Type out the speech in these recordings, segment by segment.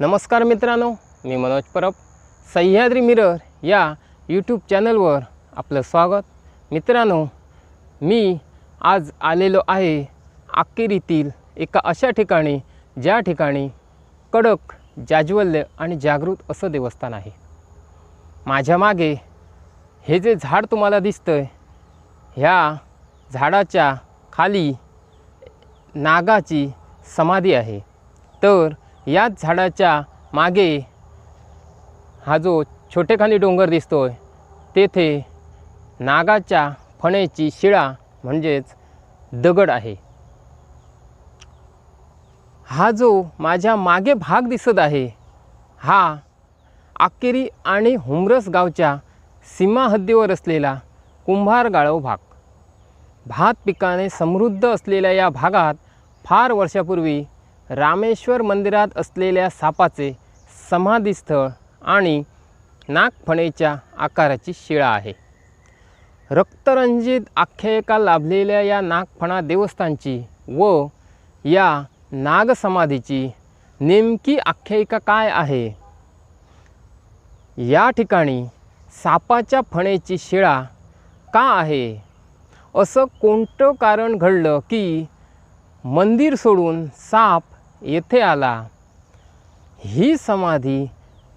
नमस्कार मित्रांनो मी मनोज परब सह्याद्री मिरर या यूट्यूब चॅनलवर आपलं स्वागत. मित्रांनो मी आज आलेलो आहे आकेरीतील एका अशा ठिकाणी ज्या ठिकाणी कडक जाज्वल्य आणि जागृत असं देवस्थान आहे. माझ्या मागे हे जे झाड तुम्हाला दिसतं आहे ह्या झाडाच्या खाली नागाची समाधी आहे. तर याच झाडाच्या मागे हा जो छोटेखानी डोंगर दिसतो आहे तेथे नागाच्या फण्याची शिळा म्हणजेच दगड आहे. हा जो माझ्या मागे भाग दिसत आहे हा आकेरी आणि हुमरस गावच्या सीमा हद्दीवर असलेला कुंभार गाळव भाग. भात पिकाने समृद्ध असलेल्या या भागात फार वर्षापूर्वी रामेश्वर मंदिरात असलेल्या सापाचे समाधीस्थळ आणि नागफणेच्या आकाराची शिळा आहे. रक्तरंजित आख्यायिका लाभलेल्या या नागफणा देवस्थानची व या नागसमाधीची नेमकी आख्यायिका काय आहे? या ठिकाणी सापाच्या फणेची शिळा का आहे? असं कोणतं कारण घडलं की मंदिर सोडून साप येथे आला. ही समाधी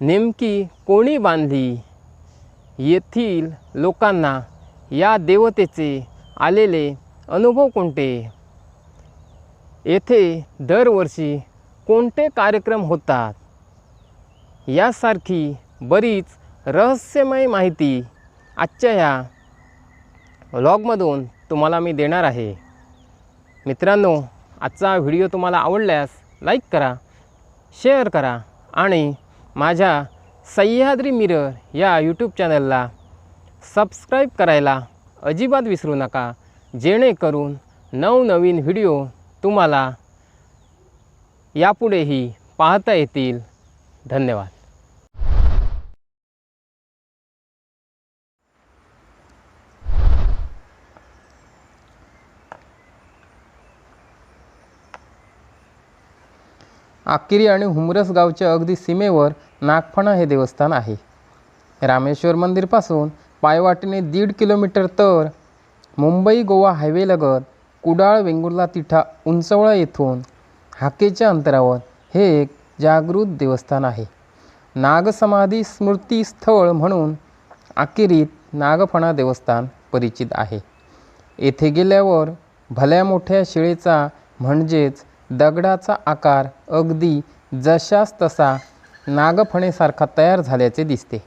नेमकी कोणी बांधली? येथील लोकांना या देवतेचे आलेले अनुभव कोणते? येथे दरवर्षी कोणते कार्यक्रम होतात? यासारखी बरीच रहस्यमय माहिती आजच्या ह्या व्लॉगमधून तुम्हाला मी देणार आहे. मित्रांनो आजचा व्हिडिओ तुम्हाला आवडल्यास लाईक करा शेअर करा आणि माझ्या सह्याद्री मिरर या यूट्यूब चॅनलला सबस्क्राईब करायला अजिबात विसरू नका जेणेकरून नवनवीन व्हिडिओ तुम्हाला यापुढेही पाहता येतील. धन्यवाद. आकिरी आणि हुमरस गावच्या अगदी सीमेवर नागफणा हे देवस्थान आहे. रामेश्वर मंदिरपासून पायवाटेने दीड किलोमीटर तर मुंबई गोवा हायवेलगत कुडाळ वेंगुर्ला तिठा उंचवळा येथून हाकेच्या अंतरावर हे एक जागृत देवस्थान आहे. नागसमाधी स्मृती स्थळ म्हणून आकिरीत नागफणा देवस्थान परिचित आहे. येथे गेल्यावर भल्या मोठ्या शिळेचा म्हणजेच दगडाचा आकार अगदी जशास तसा नागफणेसारखा तयार झाल्याचे दिसते.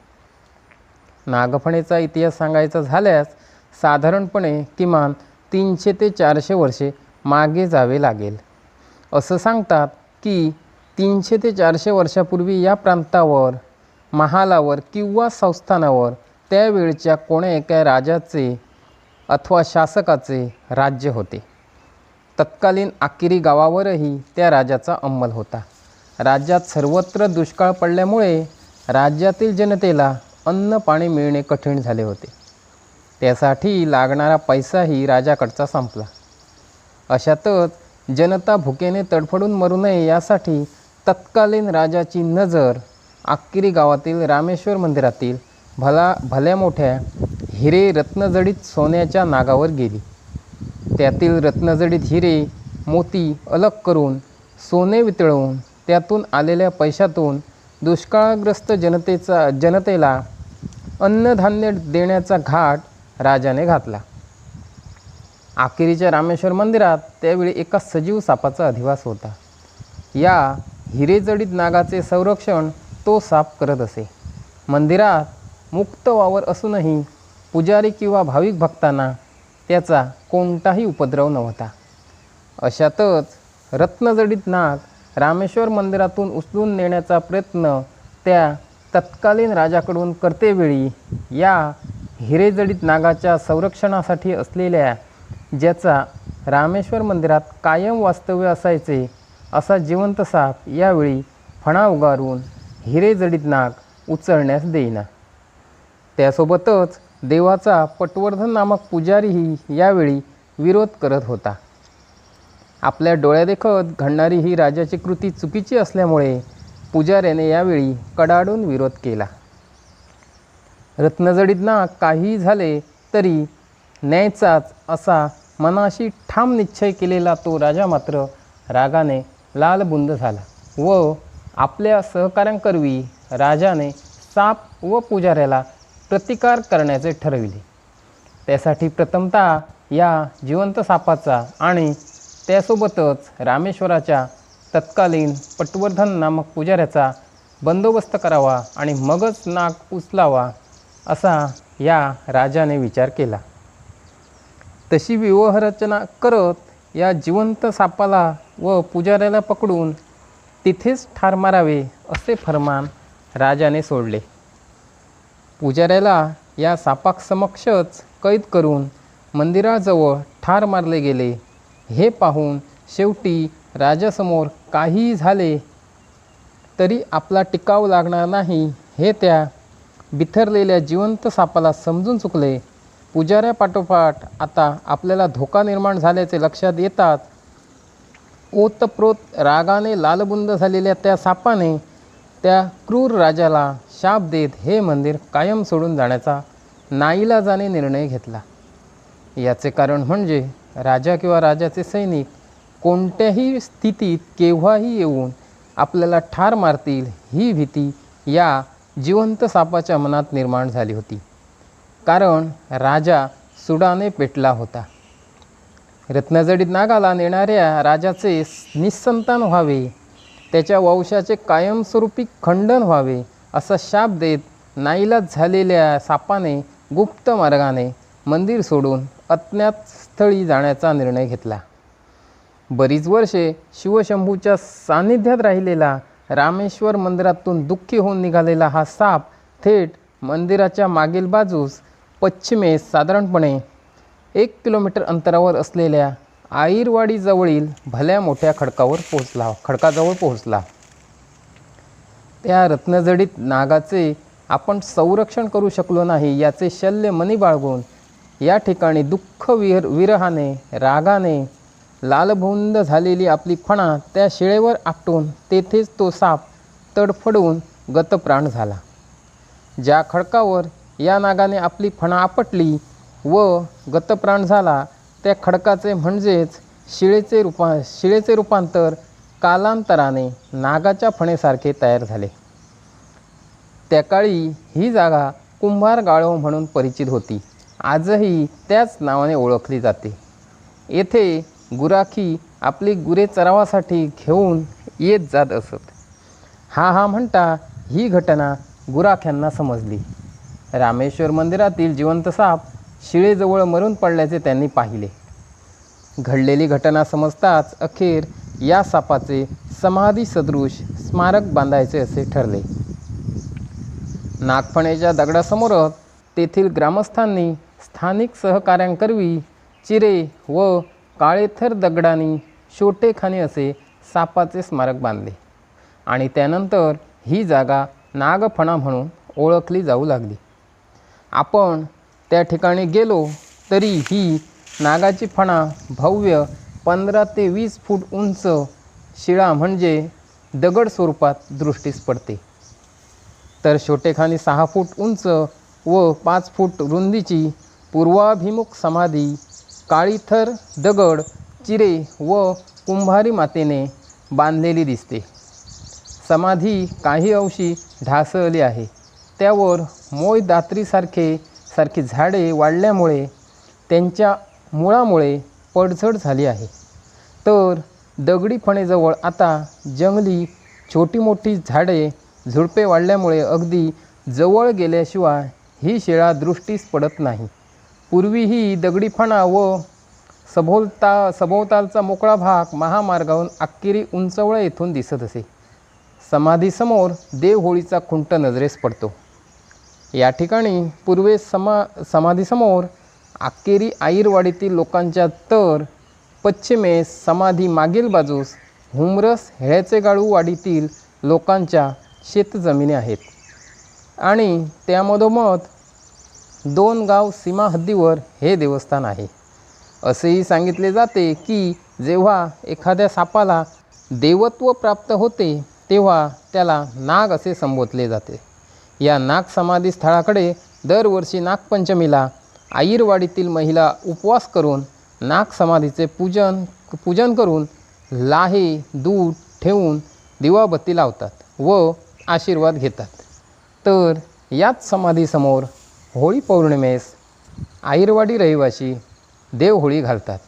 नागफणेचा इतिहास सांगायचा झाल्यास साधारणपणे किमान तीनशे ते चारशे वर्षे मागे जावे लागेल. असं सांगतात की तीनशे ते चारशे वर्षापूर्वी या प्रांतावर महालावर किंवा संस्थानावर त्यावेळच्या कोण्या एका राजाचे अथवा शासकाचे राज्य होते. तत्कालीन आकिरी गावावरही त्या राजाचा अंमल होता. राज्यात सर्वत्र दुष्काळ पडल्यामुळे राज्यातील जनतेला अन्न पाणी मिळणे कठीण झाले होते. त्यासाठी लागणारा पैसाही राजाकडचा संपला. अशातच जनता भुकेने तडफडून मरू नये यासाठी तत्कालीन राजाची नजर आक्किरी गावातील रामेश्वर मंदिरातील भला भल्या मोठ्या हिरे रत्नजडीत सोन्याच्या नागावर गेली. त्यातील रत्नजडीत हिरे मोती अलग करून सोने वितळवून त्यातून आलेल्या पैशातून दुष्काळग्रस्त जनतेचा जनतेला अन्नधान्य देण्याचा घाट राजाने घातला. आखेरीच्या रामेश्वर मंदिरात त्यावेळी एका सजीव सापाचा अधिवास होता. या हिरेजडीत नागाचे संरक्षण तो साप करत असे. मंदिरात मुक्त वावर असूनही पुजारी किंवा भाविक भक्तांना त्याचा कोणताही उपद्रव नव्हता. अशातच रत्नजडीत नाग रामेश्वर मंदिरातून उचलून नेण्याचा प्रयत्न त्या तत्कालीन राजाकडून करतेवेळी या हिरेजडीत नागाच्या संरक्षणासाठी असलेल्या ज्याचा रामेश्वर मंदिरात कायम वास्तव्य असायचे असा जिवंत साप यावेळी फणा उगारून हिरेजडीत नाग उचलण्यास देईना. त्यासोबतच देवाचा पटवर्धन नामक पुजारीही यावेळी विरोध करत होता. आपल्या डोळ्यादेखत घडणारी ही राजाची कृती चुकीची असल्यामुळे पुजाऱ्याने यावेळी कडाडून विरोध केला. रत्नजडीत नाग काही झाले तरी न्यायचाच असा मनाशी ठाम निश्चय केलेला तो राजा मात्र रागाने लालबुंद झाला व आपल्या सहकाऱ्यांकरवी राजाने साप व पुजाऱ्याला प्रतिकार करण्याचे ठरविले. त्यासाठी प्रथमतः या जिवंत सापाचा आणि त्यासोबतच रामेश्वराच्या तत्कालीन पटवर्धन नामक पुजाऱ्याचा बंदोबस्त करावा आणि मगच नाक उचलावा असा या राजाने विचार केला. तशी विवाहरचना करत या जिवंत सापाला व पुजाऱ्याला पकडून तिथेच ठार मारावे असे फरमान राजाने सोडले. पुजाऱ्याला या सापासमक्षच कैद करून मंदिराजवळ ठार मारले गेले. हे पाहून शेवटी राजासमोर काहीही झाले तरी आपला टिकाव लागणार नाही. हे त्या बिथरलेल्या जिवंत सापाला समजून चुकले. पुजाऱ्यापाठोपाठ आता आपल्याला धोका निर्माण झाल्याचे लक्षात येतात ओतप्रोत रागाने लालबुंद झालेल्या त्या सापाने त्या क्रूर राजाला शाप देत हे मंदिर कायम सोडून जाण्याचा नाईलाजाने निर्णय घेतला. याचे कारण म्हणजे राजा किंवा राजाचे सैनिक कोणत्याही स्थितीत केव्हाही येऊन आपल्याला ठार मारतील ही भीती या जिवंत सापाच्या मनात निर्माण झाली होती. कारण राजा सुडाने पेटला होता. रत्नजडीत नागाला नेणाऱ्या राजाचे निसंतान व्हावे त्याच्या वंशाचे कायमस्वरूपी खंडन व्हावे असा शाप देत नाईलाज झालेल्या सापाने गुप्त मार्गाने मंदिर सोडून अज्ञात स्थळी जाण्याचा निर्णय घेतला. बरीच वर्षे शिवशंभूच्या सान्निध्यात राहिलेला रामेश्वर मंदिरातून दुःखी होऊन निघालेला हा साप थेट मंदिराच्या मागील बाजूस पश्चिमेस साधारणपणे एक किलोमीटर अंतरावर असलेल्या आईरवाडीजवळील भल्या मोठ्या खडकावर पोहोचला. खडकाजवळ पोहोचला. त्या रत्नजडीत नागाचे आपण संरक्षण करू शकलो नाही याचे शल्य मनी बाळगून या ठिकाणी दुःख विर विरहाने रागाने लालभुंद झालेली आपली फणा त्या शिळेवर आपटून तेथेच तो साप तडफडून गतप्राण झाला. ज्या खडकावर या नागाने आपली फणा आपटली व गतप्राण झाला त्या खडकाचे म्हणजेच शिळेचे रूपा शिळेचे रूपांतर कालांतराने नागाच्या फणेसारखे तयार झाले. त्या काळी ही जागा कुंभार गाळव म्हणून परिचित होती. आजही त्याच नावाने ओळखली जाते. येथे गुराखी आपली गुरे चरावासाठी घेऊन येत जात असत. हा हा म्हणता ही घटना गुराख्यांना समजली. रामेश्वर मंदिरातील जिवंत साप शिळेजवळ मरून पडल्याचे त्यांनी पाहिले. घडलेली घटना समजताच अखेर या सापाचे समाधी सदृश स्मारक बांधायचे असे ठरले. नागफणेच्या दगडासमोरच तेथील ग्रामस्थांनी स्थानिक सहकाऱ्यांकरवी चिरे व काळेथर दगडांनी शोटेखाने असे सापाचे स्मारक बांधले आणि त्यानंतर ही जागा नागफणा म्हणून ओळखली जाऊ लागली. आपण त्या ठिकाणी गेलो तरी ही नागाची फणा भव्य पंधरा ते वीस फूट उंच शिळा म्हणजे दगड स्वरूपात दृष्टीस पडते. तर छोटेखानी सहा फूट उंच व पाच फूट रुंदीची पूर्वाभिमुख समाधी काळीथर दगड चिरे व कुंभारी मातेने बांधलेली दिसते. समाधी काही अंशी ढासळली आहे. त्यावर मोय दात्रीसारखे सारखी झाडे वाढल्यामुळे त्यांच्या मुळामुळे पडझड झाली आहे. तर दगडी फणेजवळ आता जंगली छोटी मोठी झाडे झुडपे वाढल्यामुळे अगदी जवळ गेल्याशिवाय ही शिळा दृष्टीस पडत नाही. पूर्वी ही दगडी फणा व सभोवता सभोवतालचा मोकळा भाग महामार्गावरून अक्केरी उंचवळ येथून दिसत असे. समाधीसमोर देवहोळीचा खुंट नजरेस पडतो. या ठिकाणी पूर्वेस समा समाधीसमोर अखेरी आईरवाडीतील लोकांच्या तर पश्चिमेस समाधी मागील बाजूस हुमरस हेळ्याचे गाळू वाडीतील लोकांच्या शेतजमिनी आहेत. आणि त्यामधोमध दोन गाव सीमा हद्दीवर हे देवस्थान आहे. असेही सांगितले जाते की जेव्हा एखाद्या सापाला देवत्व प्राप्त होते तेव्हा त्याला नाग असे संबोधले जाते. या नाग समाधी स्थळाकडे दरवर्षी नागपंचमीला आईरवाडीतील महिला उपवास करून नाग समाधीचे पूजन पूजन करून लाहे दूध ठेवून दिवाबत्ती लावतात व आशीर्वाद घेतात. तर याच समाधीसमोर होळी पौर्णिमेस आईरवाडी रहिवासी देवहोळी घालतात.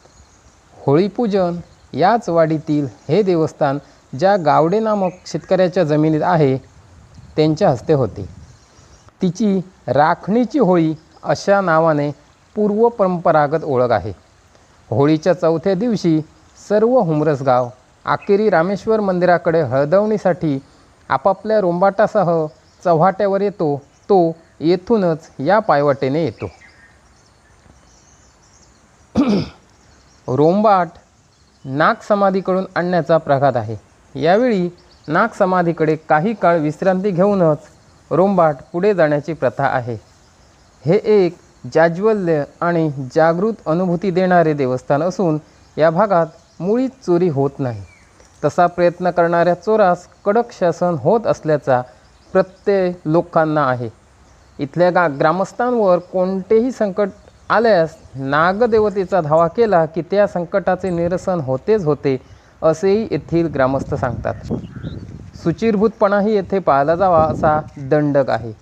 होळीपूजन याच वाडीतील हे देवस्थान ज्या गावडे नामक शेतकऱ्याच्या जमिनीत आहे त्यांच्या हस्ते होते. तिची राखणीची होळी अशा नावाने पूर्वपरंपरागत ओळख आहे. होळीच्या चौथ्या दिवशी सर्व हुमरस गाव आकेरी रामेश्वर मंदिराकडे हळदवणीसाठी आपापल्या रोंबाटासह चव्हाट्यावर येतो तो येथूनच या पायवाटेने येतो. रोंबाट नाग समाधीकडून आणण्याचा प्रघात आहे. यावेळी नाग समाधीकडे काही काळ विश्रांती घेऊनच रोंबाट पुढे जाण्याची प्रथा आहे. हे एक जाज्वल्य आणि जागृत अनुभूती देणारे देवस्थान असून या भागात मुळीच चोरी होत नाही. तसा प्रयत्न करणाऱ्या चोरास कडक शासन होत असल्याचा प्रत्यय लोकांना आहे. इथल्या गा ग्रामस्थांवर कोणतेही संकट आल्यास नागदेवतेचा धावा केला की त्या संकटाचे निरसन होतेच होते असेही येथील ग्रामस्थ सांगतात. सुचिरभूतपणाही येथे पाळला जावा असा दंडक आहे.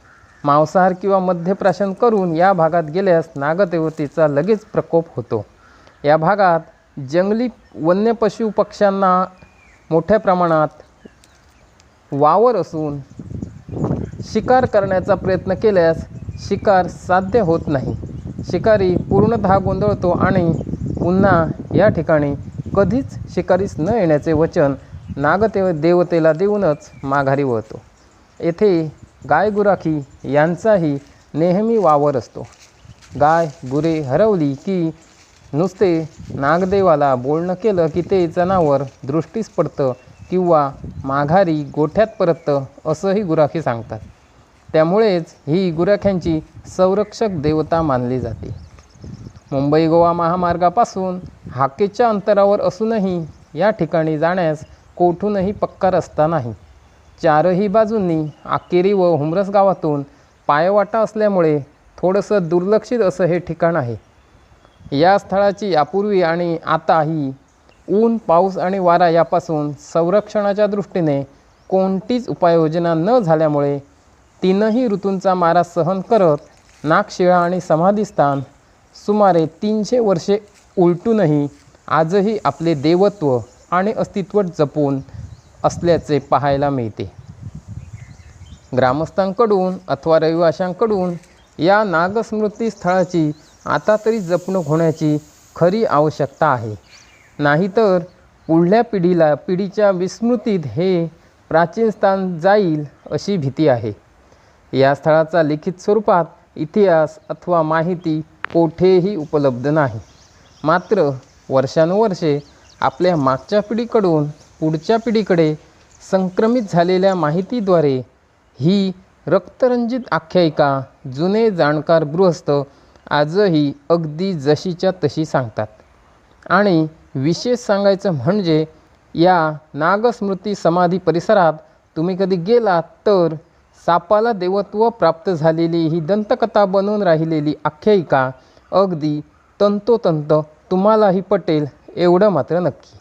मांसाहार किंवा मध्यप्राशन करून या भागात गेल्यास नागदेवतेचा लगेच प्रकोप होतो. या भागात जंगली वन्य पशु पक्ष्यांना मोठ्या प्रमाणात वावर असून शिकार करण्याचा प्रयत्न केल्यास शिकार साध्य होत नाही. शिकारी पूर्णतः गोंधळतो आणि पुन्हा या ठिकाणी कधीच शिकारीस न येण्याचे वचन नागदेव देवतेला देऊनच माघारी वळतो. येथे गाय गुराखी यांचाही नेहमी वावर असतो. गाय गुरे हरवली की नुसते नागदेवाला बोलणं केलं की ते जनावर दृष्टीस पडतं किंवा माघारी गोठ्यात परततं असंही गुराखी सांगतात. त्यामुळेच ही गुराख्यांची संरक्षक देवता मानली जाते. मुंबई गोवा महामार्गापासून हाकेच्या अंतरावर असूनही या ठिकाणी जाण्यास कोठूनही पक्का रस्ता नाही. चारही बाजूंनी आकेरी व हुमरस गावातून पायवाटा असल्यामुळे थोडंसं दुर्लक्षित असं हे ठिकाण आहे. या स्थळाची यापूर्वी आणि आता ही ऊन पाऊस आणि वारा यापासून संरक्षणाच्या दृष्टीने कोणतीच उपाययोजना न झाल्यामुळे तीनही ऋतूंचा मारा सहन करत नागशिळा आणि समाधीस्थान सुमारे तीनशे वर्षे उलटूनही आजही आपले देवत्व आणि अस्तित्व जपून असल्याचे पाहायला मिळते. ग्रामस्थांकडून अथवा रहिवाशांकडून या नागस्मृती स्थळाची आता तरी जपणूक होण्याची खरी आवश्यकता आहे. नाहीतर पुढल्या पिढीला पिढीच्या विस्मृतीत हे प्राचीन स्थान जाईल अशी भीती आहे. या स्थळाचा लिखित स्वरूपात इतिहास अथवा माहिती कोठेही उपलब्ध नाही. मात्र वर्षानुवर्षे आपल्या मागच्या पिढीकडून पुढच्या पिढीकडे संक्रमित झालेल्या माहितीद्वारे ही रक्तरंजित आख्यायिका जुने जाणकार गृहस्थ आजही अगदी जशीच्या तशी सांगतात. आणि विशेष सांगायचं म्हणजे या नागस्मृती समाधी परिसरात तुम्ही कधी गेलात तर सापाला देवत्व प्राप्त झालेली ही दंतकथा बनवून राहिलेली आख्यायिका अगदी तंतोतंत तुम्हालाही पटेल. एवढं मात्र नक्की